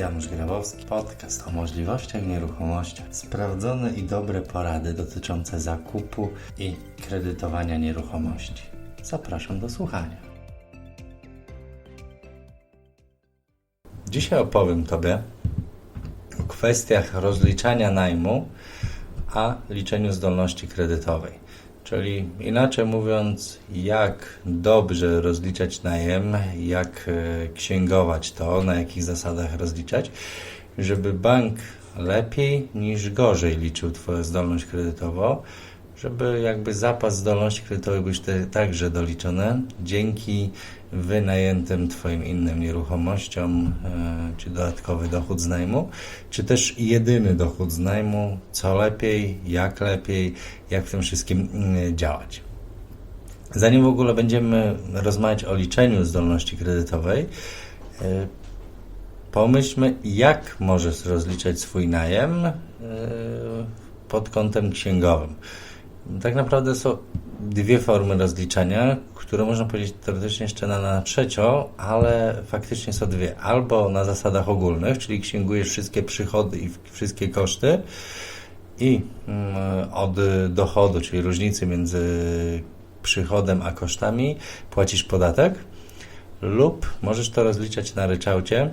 Janusz Grabowski, podcast o możliwościach nieruchomości. Sprawdzone i dobre porady dotyczące zakupu i kredytowania nieruchomości. Zapraszam do słuchania. Dzisiaj opowiem Tobie o kwestiach rozliczania najmu, a liczeniu zdolności kredytowej. Czyli inaczej mówiąc, jak dobrze rozliczać najem, jak e, księgować to, na jakich zasadach rozliczać, żeby bank lepiej niż gorzej liczył Twoją zdolność kredytową, żeby jakby zapas zdolności kredytowej był także doliczony dzięki wynajętym Twoim innym nieruchomościom, e, czy dodatkowy dochód z najmu, czy też jedyny dochód z najmu, co lepiej, jak lepiej, jak w tym wszystkim mm, działać. Zanim w ogóle będziemy rozmawiać o liczeniu zdolności kredytowej, e, pomyślmy, jak możesz rozliczać swój najem e, pod kątem księgowym. Tak naprawdę są dwie formy rozliczania, które można powiedzieć teoretycznie jeszcze na, na trzecią, ale faktycznie są dwie. Albo na zasadach ogólnych, czyli księgujesz wszystkie przychody i wszystkie koszty i mm, od dochodu, czyli różnicy między przychodem a kosztami, płacisz podatek, lub możesz to rozliczać na ryczałcie,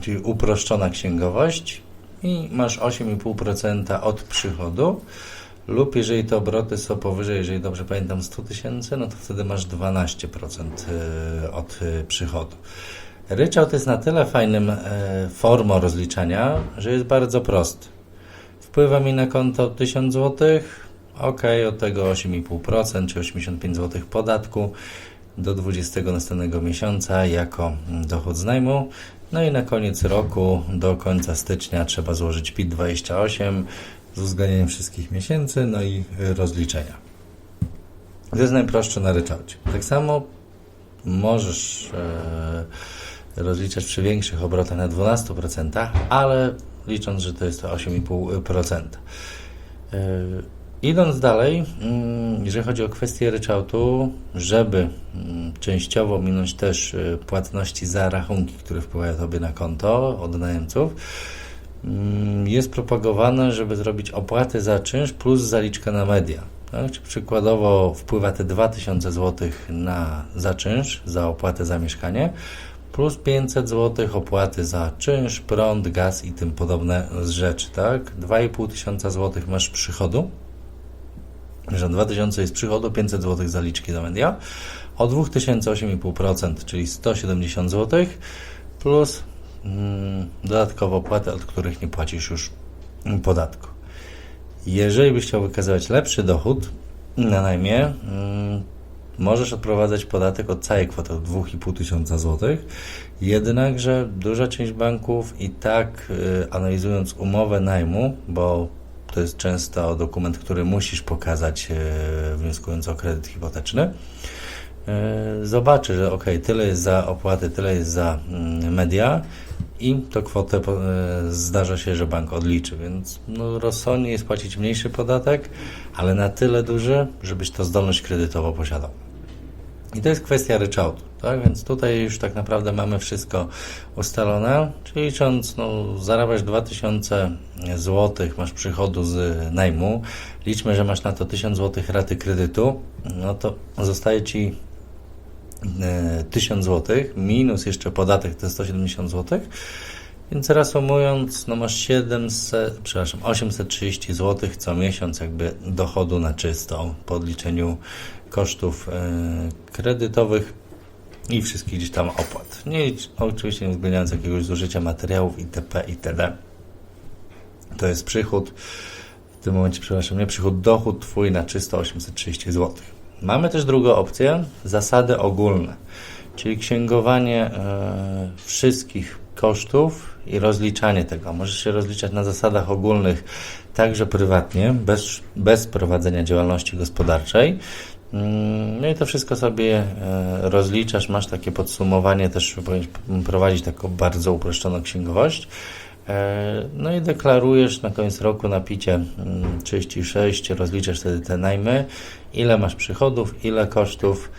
czyli uproszczona księgowość i masz 8,5% od przychodu, lub jeżeli te obroty są powyżej, jeżeli dobrze pamiętam, 100 tysięcy, no to wtedy masz 12% y, od y, przychodu. Ryczałt jest na tyle fajnym y, formą rozliczania, że jest bardzo prosty. Wpływa mi na konto 1000 zł, ok, od tego 8,5% czy 85 zł podatku do 20 następnego miesiąca jako mm, dochód z najmu. No i na koniec roku, do końca stycznia trzeba złożyć PIT 28 z uwzględnieniem wszystkich miesięcy, no i y, rozliczenia. To jest najprostsze na ryczałcie. Tak samo możesz e, rozliczać przy większych obrotach na 12%, ale licząc, że to jest to 8,5%. E, idąc dalej, mm, jeżeli chodzi o kwestię ryczałtu, żeby mm, częściowo minąć też e, płatności za rachunki, które wpływają Tobie na konto od najemców, mm, jest propagowane, żeby zrobić opłaty za czynsz plus zaliczkę na media. Tak? Czy przykładowo wpływa te 2000 zł na za czynsz, za opłatę za mieszkanie, plus 500 zł opłaty za czynsz, prąd, gaz i tym podobne rzeczy. Tak? 2,5 tysiąca złotych masz przychodu, że 2000 jest przychodu, 500 zł zaliczki do media, o 2000 8,5%, czyli 170 zł, plus mm, dodatkowo opłaty, od których nie płacisz już podatku. Jeżeli byś chciał wykazywać lepszy dochód na najmie, mm, możesz odprowadzać podatek od całej kwoty od 2,5 tysiąca złotych. Jednakże duża część banków i tak y, analizując umowę najmu, bo to jest często dokument, który musisz pokazać y, wnioskując o kredyt hipoteczny, y, zobaczy, że ok, tyle jest za opłaty, tyle jest za mm, media i to kwotę e, zdarza się, że bank odliczy, więc no, rozsądnie jest płacić mniejszy podatek, ale na tyle duży, żebyś to zdolność kredytową posiadał. I to jest kwestia ryczałtu, tak? Więc tutaj już tak naprawdę mamy wszystko ustalone, czyli licząc, no, zarabiasz 2000 zł, masz przychodu z najmu, liczmy, że masz na to 1000 zł raty kredytu, no to zostaje Ci e, 1000 zł, minus jeszcze podatek to 170 zł, więc reasumując, no masz 700, przepraszam, 830 zł co miesiąc jakby dochodu na czysto po odliczeniu kosztów e, kredytowych i wszystkich gdzieś tam opłat. Nie, oczywiście nie uwzględniając jakiegoś zużycia materiałów itp. itd. To jest przychód, w tym momencie, przepraszam, nie przychód, dochód Twój na czysto 830 zł. Mamy też drugą opcję, zasady ogólne, czyli księgowanie e, wszystkich kosztów i rozliczanie tego. Możesz się rozliczać na zasadach ogólnych także prywatnie, bez, bez prowadzenia działalności gospodarczej. Mm, No i to wszystko sobie e, rozliczasz, masz takie podsumowanie, też prowadzić taką bardzo uproszczoną księgowość. E, No i deklarujesz na koniec roku na picie mm, 36, rozliczasz wtedy te najmy, ile masz przychodów, ile kosztów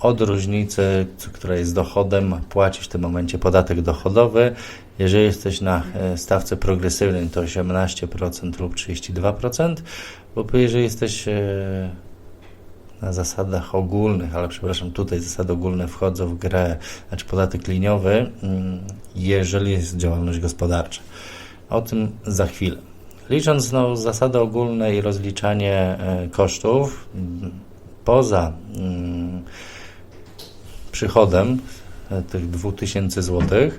od różnicy, która jest dochodem, płacisz w tym momencie podatek dochodowy. Jeżeli jesteś na e, stawce progresywnej, to 18% lub 32%, lub jeżeli jesteś na zasadach ogólnych, ale przepraszam, tutaj zasady ogólne wchodzą w grę, znaczy podatek liniowy, mm, jeżeli jest działalność gospodarcza. O tym za chwilę. Licząc no, zasady ogólne i rozliczanie e, kosztów, mm, poza mm, przychodem e, tych 2000 zł,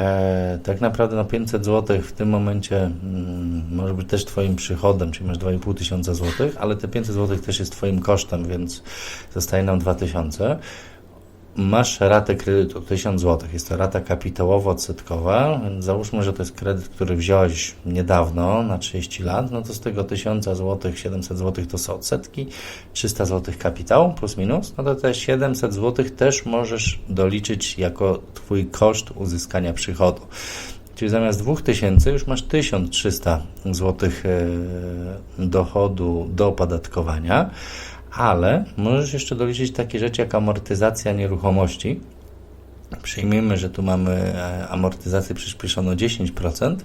e, tak naprawdę no 500 zł w tym momencie mm, może być też Twoim przychodem, czyli masz 2,5 tysiąca złotych, ale te 500 zł też jest Twoim kosztem, więc zostaje nam 2000. Masz ratę kredytu 1000 zł. Jest to rata kapitałowo-odsetkowa. Załóżmy, że to jest kredyt, który wziąłeś niedawno na 30 lat. No to z tego 1000 zł, 700 zł to są odsetki, 300 zł kapitał plus minus. No to te 700 zł też możesz doliczyć jako Twój koszt uzyskania przychodu. Czyli zamiast 2000 już masz 1300 zł e, dochodu do opodatkowania, ale możesz jeszcze doliczyć takie rzeczy jak amortyzacja nieruchomości. Przyjmijmy, że tu mamy e, amortyzację przyspieszoną 10%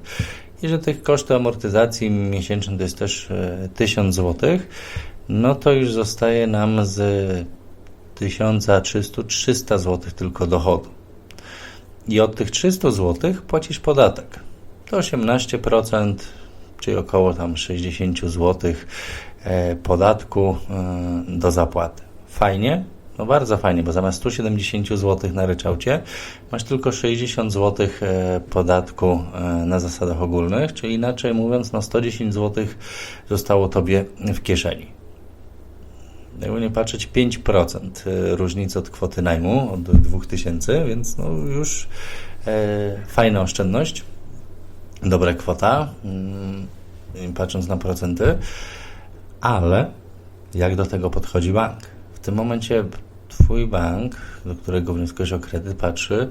i że tych koszty amortyzacji miesięcznych to jest też e, 1000 zł, no to już zostaje nam z 1300 300 zł tylko dochodu. I od tych 300 zł płacisz podatek. To 18%, czyli około tam 60 zł e, podatku e, do zapłaty. Fajnie? No bardzo fajnie, bo zamiast 170 zł na ryczałcie masz tylko 60 zł e, podatku e, na zasadach ogólnych, czyli inaczej mówiąc, no 110 zł zostało Tobie w kieszeni jakby nie patrzeć, 5% różnicy od kwoty najmu, od 2000, więc no już e, fajna oszczędność, dobra kwota, mm, patrząc na procenty, ale jak do tego podchodzi bank? W tym momencie Twój bank, do którego wnioskujesz o kredyt, patrzy,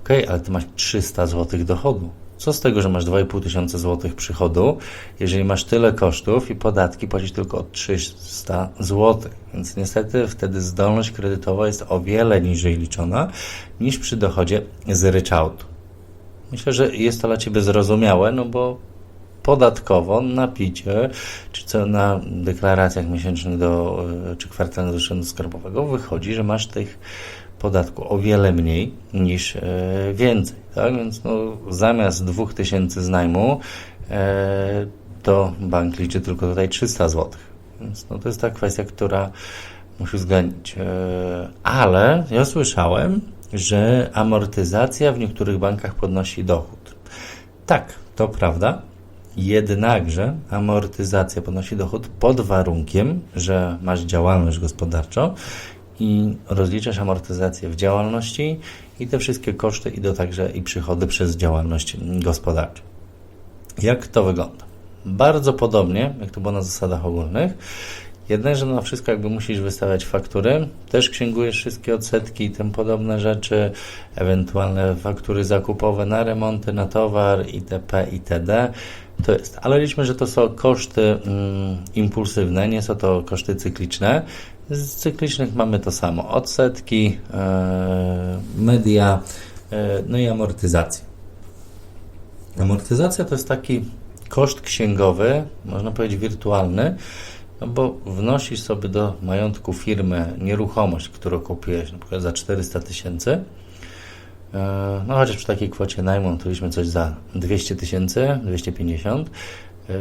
ok, ale Ty masz 300 zł dochodu. Co z tego, że masz 2,5 tysiąca złotych przychodu, jeżeli masz tyle kosztów i podatki płacisz tylko od 300 zł. Więc niestety wtedy zdolność kredytowa jest o wiele niżej liczona niż przy dochodzie z ryczałtu. Myślę, że jest to dla Ciebie zrozumiałe, no bo podatkowo na picie, czy co na deklaracjach miesięcznych do, e, czy kwartalnych do urzędu skarbowego wychodzi, że masz tych podatku o wiele mniej niż e, więcej. Tak? Więc no, zamiast 2000 z najmu, e, to bank liczy tylko tutaj 300 zł. Więc no, to jest ta kwestia, która musi uwzględnić. E, ale ja słyszałem, że amortyzacja w niektórych bankach podnosi dochód. Tak, to prawda. Jednakże amortyzacja podnosi dochód pod warunkiem, że masz działalność gospodarczą i rozliczasz amortyzację w działalności i te wszystkie koszty idą także i przychody przez działalność gospodarczą. Jak to wygląda? Bardzo podobnie, jak to było na zasadach ogólnych. Jednakże na wszystko jakby musisz wystawiać faktury, też księgujesz wszystkie odsetki i tym podobne rzeczy, ewentualne faktury zakupowe na remonty, na towar itp. itd. To jest, ale liczmy, że to są koszty mm, impulsywne, nie są to koszty cykliczne. Z cyklicznych mamy to samo: odsetki, e, media, e, no i amortyzacja. Amortyzacja to jest taki koszt księgowy, można powiedzieć wirtualny, no bo wnosisz sobie do majątku firmy nieruchomość, którą kupiłeś na przykład za 400 tysięcy. E, No chociaż przy takiej kwocie najmu tuliśmy coś za 200 tysięcy, 250 e,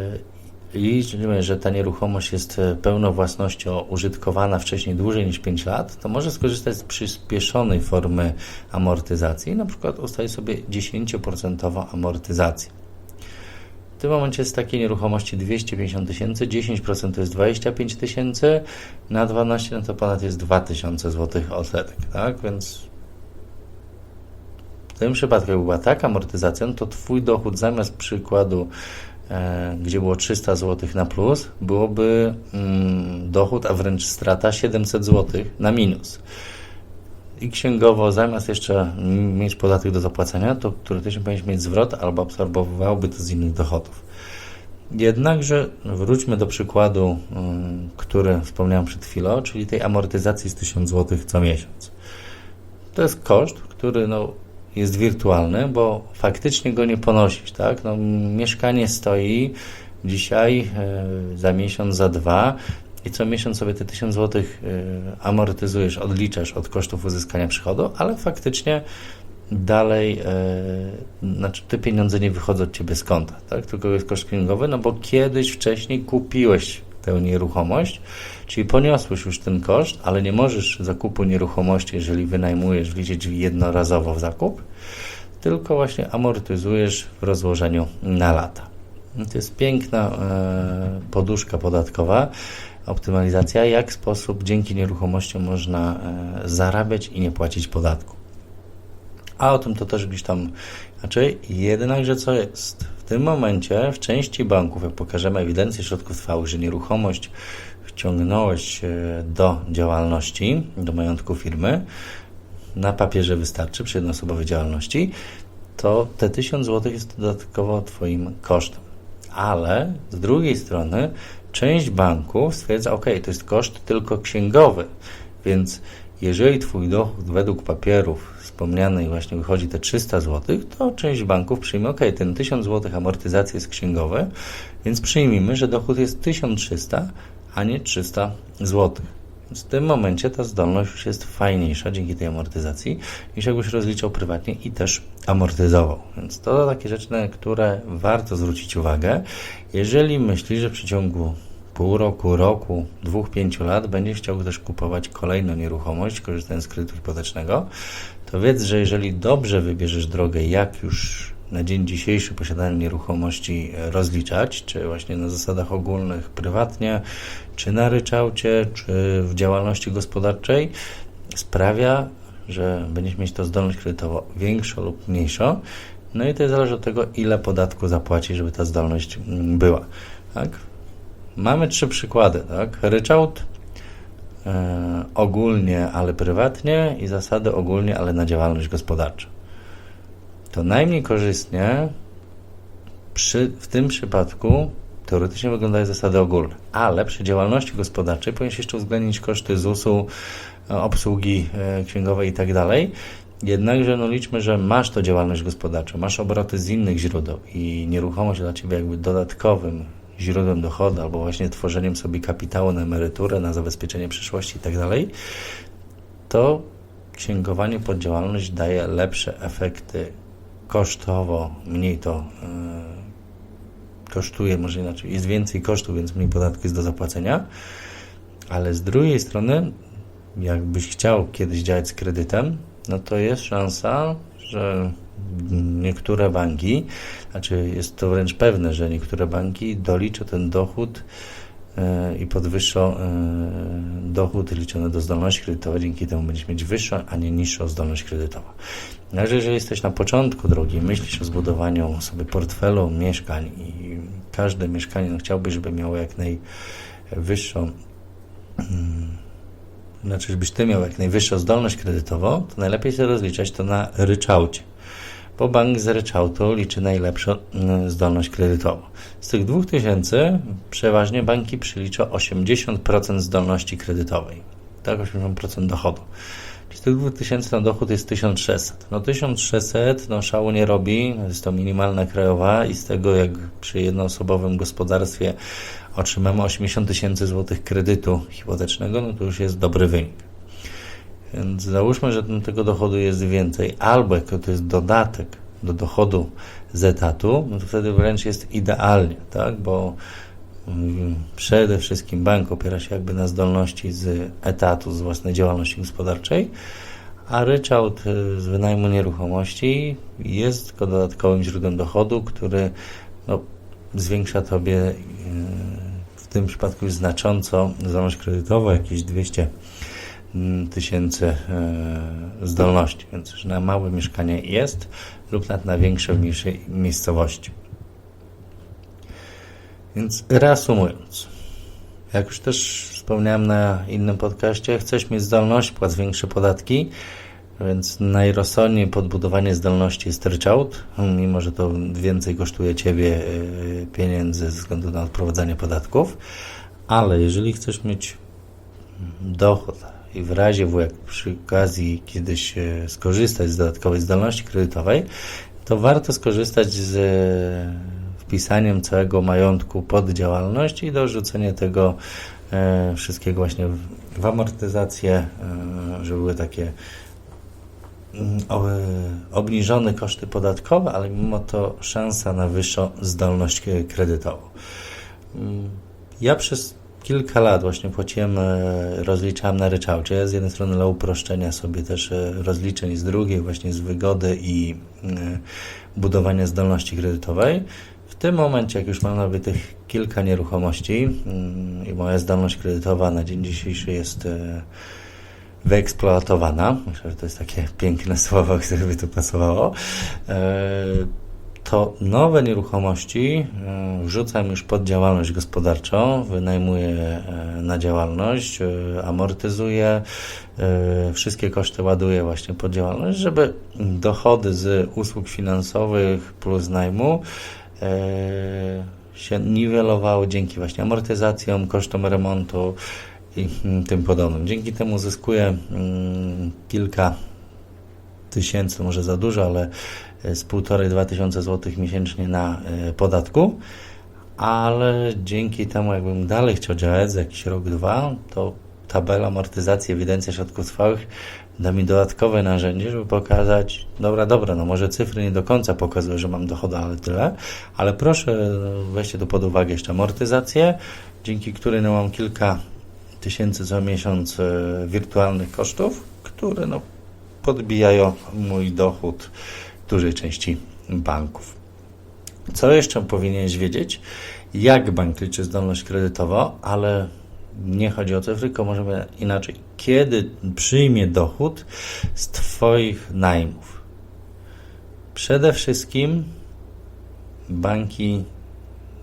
i liczymy, że ta nieruchomość jest e, pełną własnością użytkowana wcześniej dłużej niż 5 lat, to może skorzystać z przyspieszonej formy amortyzacji, na przykład ustalić sobie 10% amortyzację. W tym momencie z takiej nieruchomości 250 tysięcy, 10% to jest 25 tysięcy, na 12 no to ponad jest 2000 zł odsetek, tak? Więc w tym przypadku, jak była taka amortyzacja, no to Twój dochód zamiast przykładu, e, gdzie było 300 zł na plus, byłoby mm, dochód, a wręcz strata 700 zł na minus. I księgowo, zamiast jeszcze mieć podatek do zapłacenia, to też powinieneś mieć zwrot albo absorbowałby to z innych dochodów. Jednakże wróćmy do przykładu, mm, który wspomniałem przed chwilą, czyli tej amortyzacji z 1000 zł co miesiąc. To jest koszt, który no, jest wirtualny, bo faktycznie go nie ponosisz. Tak? No, mieszkanie stoi dzisiaj, e, za miesiąc, za dwa i co miesiąc sobie te 1000 zł e, amortyzujesz, odliczasz od kosztów uzyskania przychodu, ale faktycznie dalej, e, znaczy te pieniądze nie wychodzą od ciebie z konta, tak? tylko jest koszt księgowy, no bo kiedyś wcześniej kupiłeś tę nieruchomość, czyli poniosłeś już ten koszt, ale nie możesz zakupu nieruchomości, jeżeli wynajmujesz, wliczyć jednorazowo w zakup, tylko właśnie amortyzujesz w rozłożeniu na lata. To jest piękna e, poduszka podatkowa, optymalizacja, jak sposób dzięki nieruchomościom można e, zarabiać i nie płacić podatku. A o tym to też gdzieś tam znaczy, jednakże co jest? W tym momencie w części banków, jak pokażemy ewidencję środków trwałych, że nieruchomość wciągnąłeś do działalności, do majątku firmy, na papierze wystarczy przy jednoosobowej działalności, to te 1000 zł jest dodatkowo Twoim kosztem. Ale z drugiej strony część banków stwierdza, ok, to jest koszt tylko księgowy, więc jeżeli Twój dochód według papierów wspomnianej właśnie wychodzi te 300 zł, to część banków przyjmie, ok, ten 1000 zł amortyzacji jest księgowe, więc przyjmijmy, że dochód jest 1300, a nie 300 zł. W tym momencie ta zdolność już jest fajniejsza dzięki tej amortyzacji, niż jakbyś rozliczał prywatnie i też amortyzował. Więc to takie rzeczy, na które warto zwrócić uwagę, jeżeli myślisz, że w przeciągu pół roku, roku, dwóch, pięciu lat będzie chciał też kupować kolejną nieruchomość, korzystając z kredytu hipotecznego, to wiedz, że jeżeli dobrze wybierzesz drogę, jak już na dzień dzisiejszy posiadanie nieruchomości rozliczać, czy właśnie na zasadach ogólnych prywatnie, czy na ryczałcie, czy w działalności gospodarczej, sprawia, że będziesz mieć to zdolność kredytową większą lub mniejszą. No i to zależy od tego, ile podatku zapłaci, żeby ta zdolność była. Tak? Mamy trzy przykłady. Tak? Ryczałt e, ogólnie, ale prywatnie i zasady ogólnie, ale na działalność gospodarczą. To najmniej korzystnie przy, w tym przypadku teoretycznie wyglądają zasady ogólne, ale przy działalności gospodarczej powinieneś jeszcze uwzględnić koszty ZUS-u, e, obsługi e, księgowej i tak dalej. Jednakże no liczmy, że masz to działalność gospodarczą, masz obroty z innych źródeł i nieruchomość dla Ciebie jakby dodatkowym źródłem dochodu, albo właśnie tworzeniem sobie kapitału na emeryturę, na zabezpieczenie przyszłości i tak dalej, to księgowanie pod działalność daje lepsze efekty kosztowo, mniej to yy, kosztuje, może inaczej, jest więcej kosztów, więc mniej podatku jest do zapłacenia, ale z drugiej strony, jakbyś chciał kiedyś działać z kredytem, no to jest szansa, że niektóre banki, znaczy jest to wręcz pewne, że niektóre banki doliczą ten dochód e, i podwyższą e, dochód liczony do zdolności kredytowej, dzięki temu będziesz mieć wyższą, a nie niższą zdolność kredytową. Także jeżeli jesteś na początku drogi, myślisz o zbudowaniu sobie portfelu mieszkań i każde mieszkanie no chciałbyś, żeby miało jak najwyższą mm, znaczy, żebyś ty miał jak najwyższą zdolność kredytową, to najlepiej sobie rozliczać to na ryczałcie bo bank z ryczałtu liczy najlepszą mm, zdolność kredytową. Z tych 2000 przeważnie banki przeliczą 80% zdolności kredytowej, tak, 80% dochodu. Z tych 2000 na dochód jest 1600. No 1600 no szału nie robi, jest to minimalna krajowa i z tego jak przy jednoosobowym gospodarstwie otrzymamy 80 tysięcy złotych kredytu hipotecznego, no to już jest dobry wynik. Więc załóżmy, że tego dochodu jest więcej, albo jak to jest dodatek do dochodu z etatu, no to wtedy wręcz jest idealnie, tak? Bo mm, przede wszystkim bank opiera się jakby na zdolności z etatu, z własnej działalności gospodarczej, a ryczałt y, z wynajmu nieruchomości jest tylko dodatkowym źródłem dochodu, który no, zwiększa Tobie y, w tym przypadku znacząco zdolność kredytową, jakieś 200 tysięcy e, zdolności, więc już na małe mieszkanie jest lub nawet na większe w mniejszej miejscowości. Więc reasumując, jak już też wspomniałem na innym podcaście, chcesz mieć zdolność, płac większe podatki, Więc najrozsądniej podbudowanie zdolności jest ryczałt, mimo że to więcej kosztuje Ciebie y, pieniędzy ze względu na odprowadzanie podatków. Ale jeżeli chcesz mieć dochód i w razie W, jak przy okazji kiedyś e, skorzystać z dodatkowej zdolności kredytowej, to warto skorzystać z e, wpisaniem całego majątku pod działalność i dorzucenia tego e, wszystkiego właśnie w, amortyzację, żeby były takie mm, obniżone koszty podatkowe, ale mimo to szansa na wyższą zdolność kredytową. Mm, Ja przez kilka lat właśnie płaciłem, e, rozliczałem na ryczałcie. Z jednej strony dla uproszczenia sobie też e, rozliczeń, z drugiej właśnie z wygody i e, budowania zdolności kredytowej. W tym momencie, jak już mam nabytych kilka nieruchomości mm, i moja zdolność kredytowa na dzień dzisiejszy jest wyeksploatowana, myślę, że to jest takie piękne słowo, które by tu pasowało, to nowe nieruchomości e, wrzucam już pod działalność gospodarczą, wynajmuję e, na działalność, e, amortyzuję, wszystkie koszty ładuję właśnie pod działalność, żeby dochody z usług finansowych plus najmu się niwelowały dzięki właśnie amortyzacjom, kosztom remontu i mm, tym podobnym. Dzięki temu zyskuję mm, kilka tysięcy, może za dużo, ale z półtorej, dwa tysiące złotych miesięcznie na e, podatku, ale dzięki temu, jakbym dalej chciał działać za jakiś rok, dwa, to tabela amortyzacji, ewidencja środków trwałych da mi dodatkowe narzędzie, żeby pokazać, dobra, dobra, no może cyfry nie do końca pokazują, że mam dochody, ale tyle, ale proszę weźcie tu pod uwagę jeszcze amortyzację, dzięki której no, mam kilka tysięcy co miesiąc e, wirtualnych kosztów, które no, podbijają mój dochód dużej części banków. Co jeszcze powinieneś wiedzieć? Jak bank liczy zdolność kredytową, ale nie chodzi o cyfry, tylko możemy inaczej. Kiedy przyjmie dochód z Twoich najmów? Przede wszystkim banki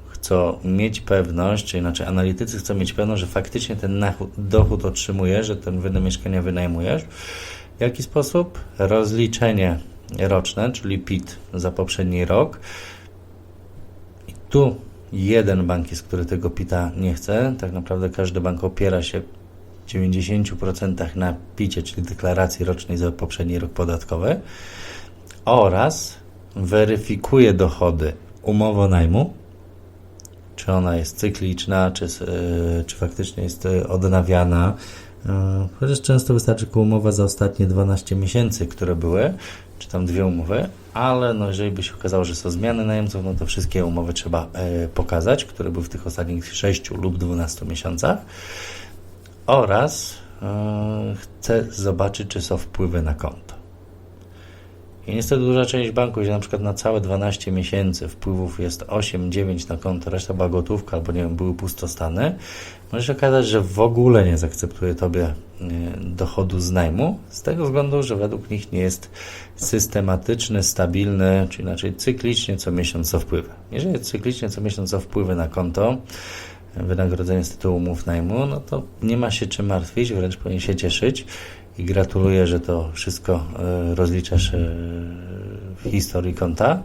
chcą mieć pewność, czy inaczej analitycy chcą mieć pewność, że faktycznie ten dochód otrzymujesz, że ten wynajm mieszkania wynajmujesz. W jaki sposób? Rozliczenie roczne, czyli PIT za poprzedni rok. I tu jeden bank jest, który tego PITA nie chce. Tak naprawdę każdy bank opiera się w 90% na PITie, czyli deklaracji rocznej za poprzedni rok podatkowy oraz weryfikuje dochody umową najmu, czy ona jest cykliczna, czy, e, czy faktycznie jest e, odnawiana. E, Chociaż często wystarczy umowa za ostatnie 12 miesięcy, które były, czy tam dwie umowy, ale no jeżeli by się okazało, że są zmiany najemców, no to wszystkie umowy trzeba e, pokazać, które były w tych ostatnich 6 lub 12 miesiącach. Oraz e, chcę zobaczyć, czy są wpływy na konto. I niestety duża część banków, gdzie na przykład na całe 12 miesięcy wpływów jest 8-9 na konto, reszta była gotówka albo nie wiem, były pustostany, może się okazać, że w ogóle nie zaakceptuje Tobie e, dochodu z najmu, z tego względu, że według nich nie jest systematyczny, stabilny, czy inaczej cyklicznie co miesiąc są wpływy. Jeżeli cyklicznie co miesiąc są wpływy na konto, wynagrodzenie z tytułu umów najmu, no to nie ma się czym martwić, wręcz powinien się cieszyć i gratuluję, że to wszystko e, rozliczasz e, w historii konta.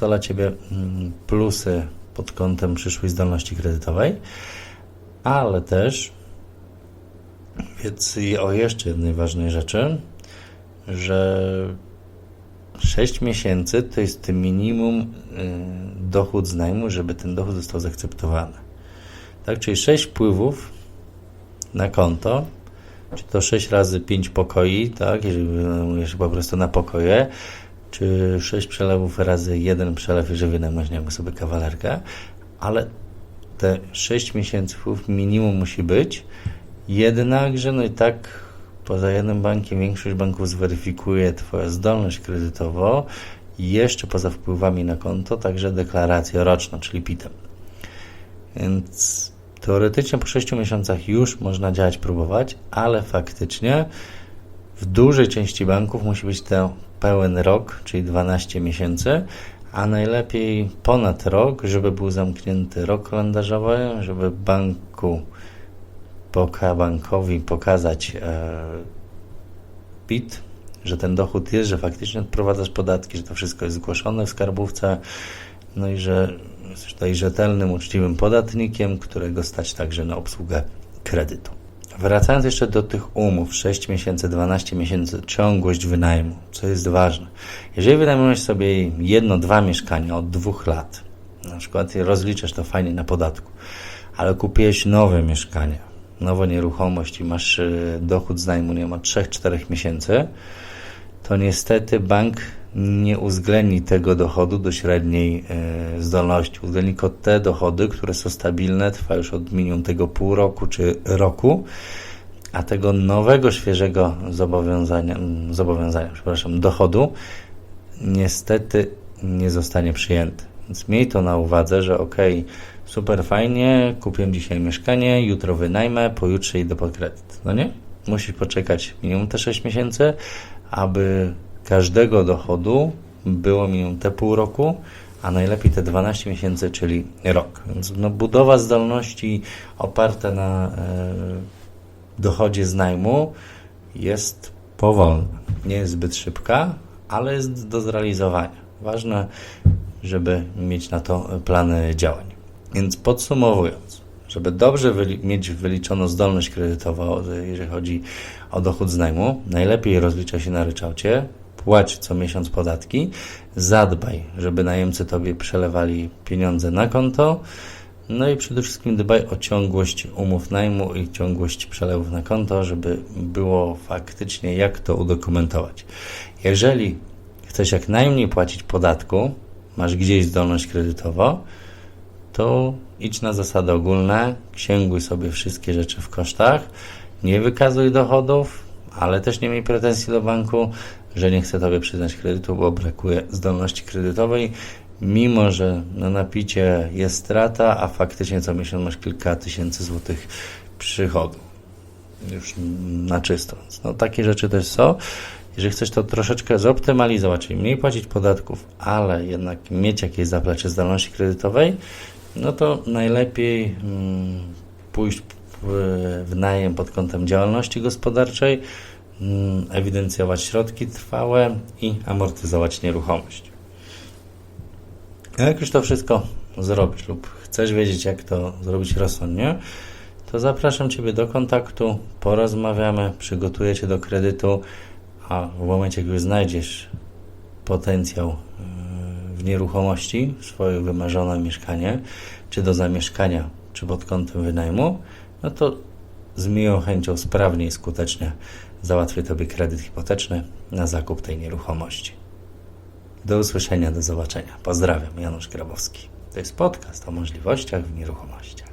Dla Ciebie mm, plusy pod kątem przyszłej zdolności kredytowej, ale też wiedz o jeszcze jednej ważnej rzeczy, że 6 miesięcy to jest minimum y, dochód z najmu, żeby ten dochód został zaakceptowany. Tak, czyli 6 wpływów na konto, czy to 6 razy 5 pokoi, tak, jeżeli wynajmujesz po prostu na pokoje, czy 6 przelewów razy jeden przelew, jeżeli wynajmujesz sobie kawalerkę, ale te 6 miesięcy minimum musi być, jednakże no i tak poza jednym bankiem większość banków zweryfikuje Twoją zdolność kredytową jeszcze poza wpływami na konto także deklarację roczną, czyli PIT-em. Więc teoretycznie po 6 miesiącach już można działać, próbować, ale faktycznie w dużej części banków musi być to pełen rok, czyli 12 miesięcy, a najlepiej ponad rok, żeby był zamknięty rok kalendarzowy, żeby banku poka bankowi pokazać e, PIT, że ten dochód jest, że faktycznie odprowadzasz podatki, że to wszystko jest zgłoszone w skarbówce, no i że jesteś tutaj rzetelnym, uczciwym podatnikiem, którego stać także na obsługę kredytu. Wracając jeszcze do tych umów, 6 miesięcy, 12 miesięcy, ciągłość wynajmu, co jest ważne. Jeżeli wynajmujesz sobie jedno, dwa mieszkania od dwóch lat, na przykład rozliczasz to fajnie na podatku, ale kupiłeś nowe mieszkanie, nową nieruchomość i masz y, dochód z najmu nie ma 3-4 miesięcy, to niestety bank nie uwzględni tego dochodu do średniej e, zdolności. Uwzględni tylko te dochody, które są stabilne, trwa już od minimum tego pół roku czy roku, a tego nowego, świeżego zobowiązania, zobowiązania przepraszam, dochodu niestety nie zostanie przyjęty. Więc miej to na uwadze, że ok, super fajnie, kupiłem dzisiaj mieszkanie, jutro wynajmę, pojutrze idę pod kredyt. No nie? Musisz poczekać minimum te 6 miesięcy, aby każdego dochodu było minimum te pół roku, a najlepiej te 12 miesięcy, czyli rok. Więc no, budowa zdolności oparta na e, dochodzie z najmu jest powolna. Nie jest zbyt szybka, ale jest do zrealizowania. Ważne, żeby mieć na to plany działań. Więc podsumowując, żeby dobrze wyli mieć wyliczoną zdolność kredytową, jeżeli chodzi o dochód z najmu, najlepiej rozlicza się na ryczałcie, płać co miesiąc podatki, zadbaj, żeby najemcy tobie przelewali pieniądze na konto, no i przede wszystkim dbaj o ciągłość umów najmu i ciągłość przelewów na konto, żeby było faktycznie jak to udokumentować. Jeżeli chcesz jak najmniej płacić podatku, masz gdzieś zdolność kredytową, to idź na zasady ogólne, księguj sobie wszystkie rzeczy w kosztach, nie wykazuj dochodów, ale też nie miej pretensji do banku, że nie chce Tobie przyznać kredytu, bo brakuje zdolności kredytowej, mimo że na napicie jest strata, a faktycznie co miesiąc masz kilka tysięcy złotych przychodu. Już na czysto. No, takie rzeczy też są. Jeżeli chcesz to troszeczkę zoptymalizować, czyli mniej płacić podatków, ale jednak mieć jakieś zaplecze zdolności kredytowej, no to najlepiej mm, pójść w, w najem pod kątem działalności gospodarczej, ewidencjować środki trwałe i amortyzować nieruchomość. Jak już to wszystko zrobisz lub chcesz wiedzieć, jak to zrobić rozsądnie, to zapraszam Ciebie do kontaktu, porozmawiamy, przygotuję Cię do kredytu, a w momencie, gdy znajdziesz potencjał yy, w nieruchomości, swoje wymarzone mieszkanie, czy do zamieszkania, czy pod kątem wynajmu, no to z miłą chęcią sprawnie i skutecznie załatwię Tobie kredyt hipoteczny na zakup tej nieruchomości. Do usłyszenia, do zobaczenia. Pozdrawiam, Janusz Grabowski. To jest podcast o możliwościach w nieruchomościach.